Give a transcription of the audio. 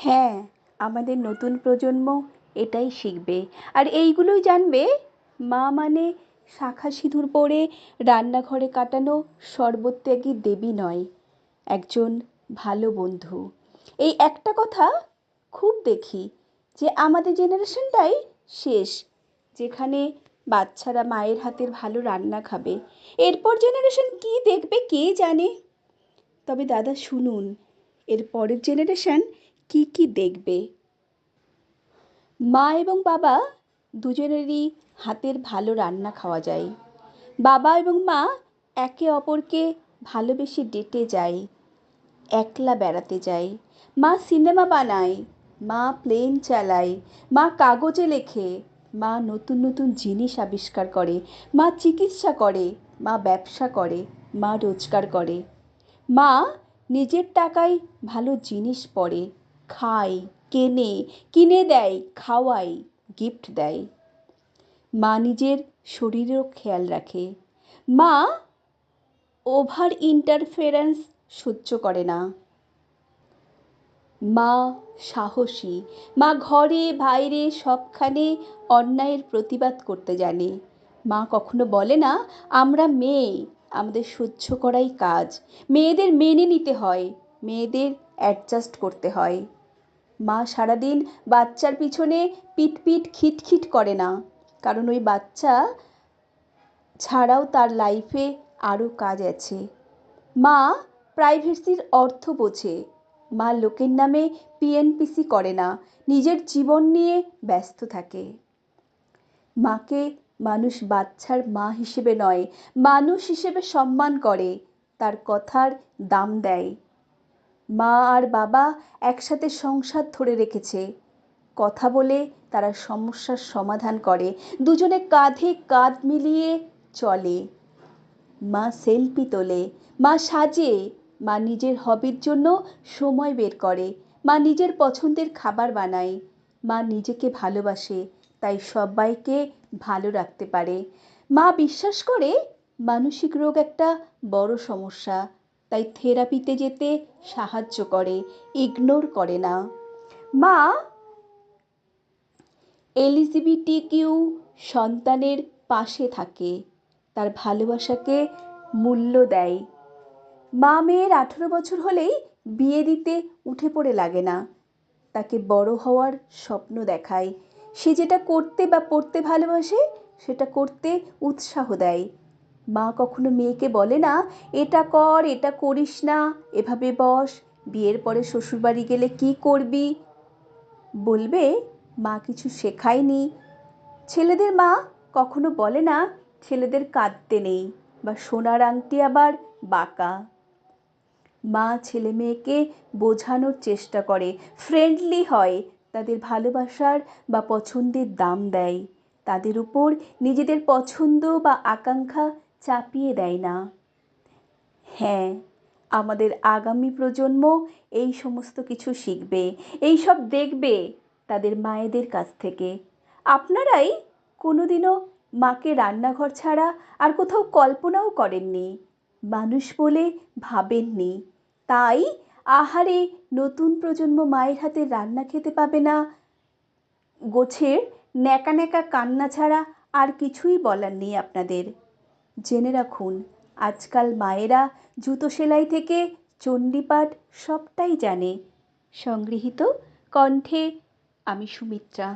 হ্যাঁ আমাদের নতুন প্রজন্ম এটাই শিখবে। আর এইগুলোই জানবে, মা মানে শাঁখা সিঁদুর পরে রান্নাঘরে কাটানো সর্বত্যাগী দেবী নয়, একজন ভালো বন্ধু। এই একটা কথা খুব দেখি, যে আমাদের জেনারেশনটাই শেষ, যেখানে বাচ্চারা মায়ের হাতের ভালো রান্না খাবে। এরপর জেনারেশন কী দেখবে কে জানে? তবে দাদা শুনুন, এর পরের জেনারেশন কী কী দেখবে? মা এবং বাবা দুজনেরই হাতের ভালো রান্না খাওয়া যায়। বাবা এবং মা একে অপরকে ভালোবেসে ডেটে যায়, একলা বেড়াতে যায়। মা সিনেমা বানায়, মা প্লেন চালায়, মা কাগজে লেখে, মা নতুন নতুন জিনিস আবিষ্কার করে, মা চিকিৎসা করে, মা ব্যবসা করে, মা রোজগার করে। মা নিজের টাকায় ভালো জিনিস পরে খায়, কেনে, কিনে দেয়, খাওয়ায় গিফট দেয়। মা নিজের শরীরেরও খেয়াল রাখে। মা ওভার ইন্টারফেরেন্স সহ্য করে না। মা সাহসী। মা ঘরে, বাইরে সবখানে অন্যায়ের প্রতিবাদ করতে জানে। মা কখনো বলে না, আমরা মেয়ে, আমাদের সহ্য করাই কাজ। মেয়েদের মেনে নিতে হয়, মেয়েদের অ্যাডজাস্ট করতে হয়। মা সারাদিন বাচ্চার পিছনে পিট পিট খিটখিট করে না। কারণ ওই বাচ্চা ছাড়াও তার লাইফে আরও কাজ আছে। মা প্রাইভেসির অর্থ বোঝে। মা লোকের নামে পিএনপিসি করে না, নিজের জীবন নিয়ে ব্যস্ত থাকে। মাকে মানুষ বাচ্চার মা হিসেবে নয়, মানুষ হিসেবে সম্মান করে, তার কথার দাম দেয়। মা আর বাবা একসাথে সংসার ধরে রেখেছে। কথা বলে তারা সমস্যার সমাধান করে। দুজনে কাঁধে কাঁধ মিলিয়ে চলে। মা সেলফি তোলে। মা সাজে। মা নিজের হবির জন্য সময় বের করে। মা নিজের পছন্দের খাবার বানায়। মা নিজেকে ভালোবাসে, তাই সবাইকে ভালো রাখতে পারে। মা বিশ্বাস করে মানসিক রোগ একটা বড় সমস্যা। তাই থেরাপিতে যেতে সাহায্য করে ইগনোর করে না। মা এলজিবিটি কিউ সন্তানের পাশে থাকে, তার ভালোবাসাকে মূল্য দেয়। মা মেয়ের আঠেরো বছর হলেই বিয়ে দিতে উঠে পড়ে লাগে না। তাকে বড় হওয়ার স্বপ্ন দেখায়। সে যেটা করতে বা পড়তে ভালোবাসে, সেটা করতে উৎসাহ দেয়। মা কখনো মেয়েকে বলে না, এটা কর, এটা করিস না, এভাবে বস, বিয়ের পরে শ্বশুরবাড়ি গেলে কি করবি? বলবে, মা কিছু শেখায়নি। ছেলেদের মা কখনো বলে না, ছেলেদের কাঁদতে নেই বা সোনার আংটি আবার বাঁকা। মা ছেলে মেয়েকে বোঝানোর চেষ্টা করে ফ্রেন্ডলি হয়, তাদের ভালোবাসার বা পছন্দের দাম দেয়। তাদের উপর নিজেদের পছন্দ বা আকাঙ্ক্ষা চাপিয়ে দেয় না। হ্যাঁ আমাদের আগামী প্রজন্ম এই সমস্ত কিছু শিখবে, এই সব দেখবে তাদের মায়েদের কাছ থেকে। আপনারাই কোনোদিনও মাকে রান্নাঘর ছাড়া আর কোথাও কল্পনাও করেননি, মানুষ বলে ভাবেননি। তাই আহারে নতুন প্রজন্ম মায়ের হাতে রান্না খেতে পাবে না, গোছের ন্যাকা ন্যাকা কান্না ছাড়া আর কিছুই বলার নেই আপনাদের। জেনে রাখুন আজকাল মায়েরা জুতো সেলাই থেকে চণ্ডীপাঠ সবটাই জানে। সংগৃহীত কণ্ঠে আমি সুমিত্রা।